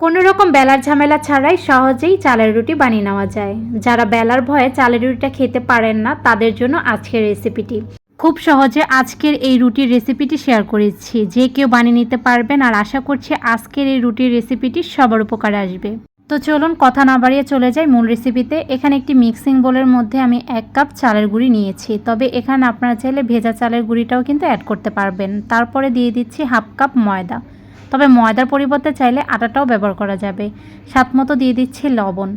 কোনো রকম বেলার ঝামেলা ছাড়াই সহজেই চালের রুটি বানিয়ে নেওয়া যায়। যারা বেলার ভয়ে চালের রুটিটা খেতে পারেন না, তাদের জন্য আজকের রেসিপিটি। খুব সহজে আজকের এই রুটির রেসিপিটি শেয়ার করেছি। যে কেউ বানিয়ে নিতে পারবেন আর আশা করছি আজকের এই রুটির রেসিপিটি সবার উপকারে আসবে। তো চলুন কথা না বাড়িয়ে চলে যাই মূল রেসিপিতে। এখানে একটি মিক্সিং বোলের মধ্যে আমি এক কাপ চালের গুঁড়ি নিয়েছি। তবে এখানে আপনারা চাইলে ভেজা চালের গুঁড়িটাও কিন্তু অ্যাড করতে পারবেন। তারপরে দিয়ে দিচ্ছি হাফ কাপ ময়দা। তবে ময়দার পরিবর্তে চাইলে আটাটাও ব্যবহার করা যাবে। স্বাদ মতো দিয়ে দিচ্ছি লবণ।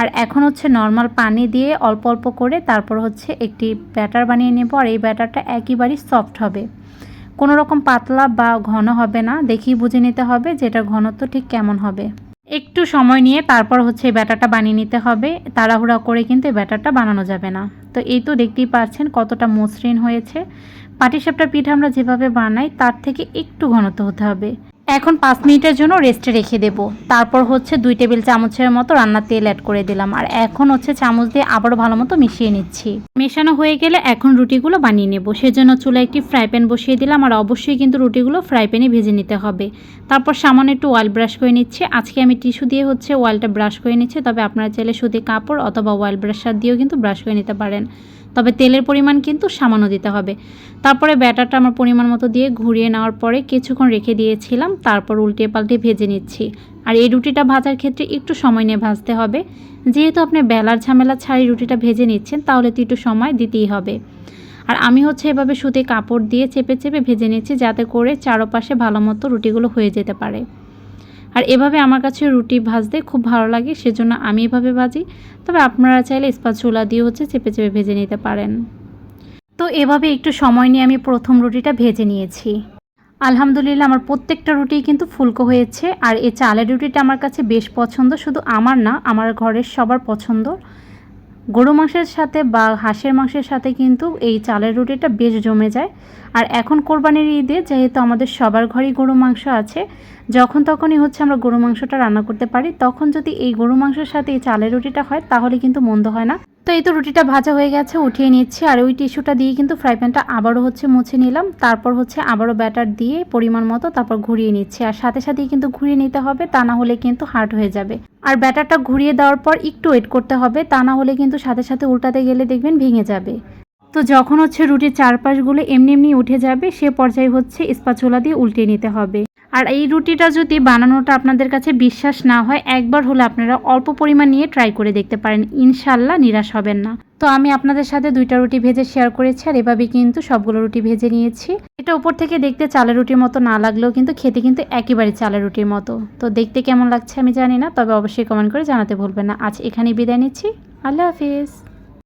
আর এখন হচ্ছে নর্মাল পানি দিয়ে অল্প অল্প করে তারপর হচ্ছে একটি ব্যাটার বানিয়ে নেব আর এই ব্যাটারটা একেবারেই সফট হবে। কোনো রকম পাতলা বা ঘন হবে না, দেখেই বুঝে নিতে হবে যে এটার ঘনত্ব ঠিক কেমন হবে। একটু সময় নিয়ে তারপর হচ্ছে ব্যাটারটা বানিয়ে নিতে হবে। তাড়াহুড়া করে কিন্তু ব্যাটারটা বানানো যাবে না। তো এই তো দেখতেই পাচ্ছেন কতটা মসৃণ হয়েছে। পাটিসাপটা পিঠা আমরা যেভাবে বানাই তার থেকে একটু ঘনত্ব হতে হবে। এখন পাঁচ মিনিটের জন্য রেস্টে রেখে দেব। তারপর হচ্ছে দুই টেবিল চামচের মতো রান্নার তেল অ্যাড করে দিলাম। আর এখন হচ্ছে চামচ দিয়ে আবারও ভালো মতো মিশিয়ে নিচ্ছি। মেশানো হয়ে গেলে এখন রুটিগুলো বানিয়ে নেব। সেজন্য চুলা একটি ফ্রাই প্যান বসিয়ে দিলাম আর অবশ্যই কিন্তু রুটিগুলো ফ্রাই প্যানে ভেজে নিতে হবে। তারপর সামান্য একটু অয়েল ব্রাশ করে নিচ্ছি। আজকে আমি টিস্যু দিয়ে হচ্ছে অয়েলটা ব্রাশ করে নিচ্ছি। তবে আপনারা চাইলে সুতি কাপড় অথবা অয়েল ব্রাশার দিয়েও কিন্তু ব্রাশ করে নিতে পারেন। তবে তেলের পরিমাণ কিন্তু সামান্য দিতে হবে। তারপরে ব্যাটারটা আমার পরিমাণ মতো দিয়ে ঘুরিয়ে নেওয়ার পরে কিছুক্ষণ রেখে দিয়েছিলাম। তারপর উল্টে পাল্টে ভেজে নিচ্ছি। আর এই রুটিটা ভাজার ক্ষেত্রে একটু সময় নিয়ে ভাজতে হবে। যেহেতু আপনি বেলার ঝামেলা ছাড়ি রুটিটা ভেজে নিচ্ছেন, তাহলে তো একটু সময় দিতেই হবে। আর আমি হচ্ছে এভাবে সুতি কাপড় দিয়ে চেপে চেপে ভেজে নিচ্ছি, যাতে করে চারপাশে ভালো মতো রুটিগুলো হয়ে যেতে পারে। আর এভাবে আমার কাছে রুটি ভাজতে খুব ভালো লাগে, সেজন্য আমি এভাবে ভাজি। তবে আপনারা চাইলে ইস্পাত চুলা দিয়ে হচ্ছে চেপে চেপে ভেজে নিতে পারেন। তো এভাবে একটু সময় নিয়ে আমি প্রথম রুটিটা ভেজে নিয়েছি। আলহামদুলিল্লাহ, আমার প্রত্যেকটা রুটি কিন্তু ফুলকো হয়েছে। আর এই চালের রুটিটা আমার কাছে বেশ পছন্দ, শুধু আমার না, আমার ঘরের সবার পছন্দ। গরু মাংসের সাথে বা হাঁসের মাংসের সাথে কিন্তু এই চালের রুটিটা বেশ জমে যায়। আর এখন কোরবানির ঈদে যেহেতু আমাদের সবার ঘরেই গরু মাংস আছে, যখন তখনই হচ্ছে আমরা গরু মাংসটা রান্না করতে পারি, তখন যদি এই গরু মাংসের সাথে এই চালের রুটিটা হয়, তাহলে কিন্তু মন্দ হয় না। তো এই তো রুটিটা ভাজা হয়ে গেছে, উঠিয়ে নিচ্ছি। আর ওই টিস্যুটা দিয়ে কিন্তু ফ্রাই প্যানটা আবারও হচ্ছে মুছে নিলাম। তারপর হচ্ছে আবারও ব্যাটার দিয়ে পরিমাণ মতো তারপর ঘুরিয়ে নিচ্ছি। আর সাথে সাথেই কিন্তু ঘুরিয়ে নিতে হবে, তা না হলে কিন্তু হার্ড হয়ে যাবে। আর ব্যাটারটা ঘুরিয়ে দেওয়ার পর একটু ওয়েট করতে হবে, তা না হলে কিন্তু সাথে সাথে উল্টাতে গেলে দেখবেন ভেঙে যাবে। তো যখন হচ্ছে রুটির চারপাশগুলো এমনি এমনি উঠে যাবে, সে পর্যায়ে হচ্ছে স্পাচুলা দিয়ে উল্টে নিতে হবে। আর এই রুটিটা যদি বানানোটা আপনাদের কাছে বিশ্বাস না হয়, একবার হলে আপনারা অল্প পরিমাণ নিয়ে ট্রাই করে দেখতে পারেন। ইনশাল্লাহ নিরাশ হবেন না। তো আমি আপনাদের সাথে দুইটা রুটি ভেজে শেয়ার করেছি, আর এভাবে কিন্তু সবগুলো রুটি ভেজে নিয়েছি। এটা উপর থেকে দেখতে চালের রুটির মতো না লাগলেও কিন্তু খেতে কিন্তু একেবারে চালের রুটির মতো। তো দেখতে কেমন লাগছে আমি জানি না, তবে অবশ্যই কমেন্ট করে জানাতে ভুলবেন না। আজ এখানেই বিদায় নিচ্ছি। আল্লাহ হাফিজ।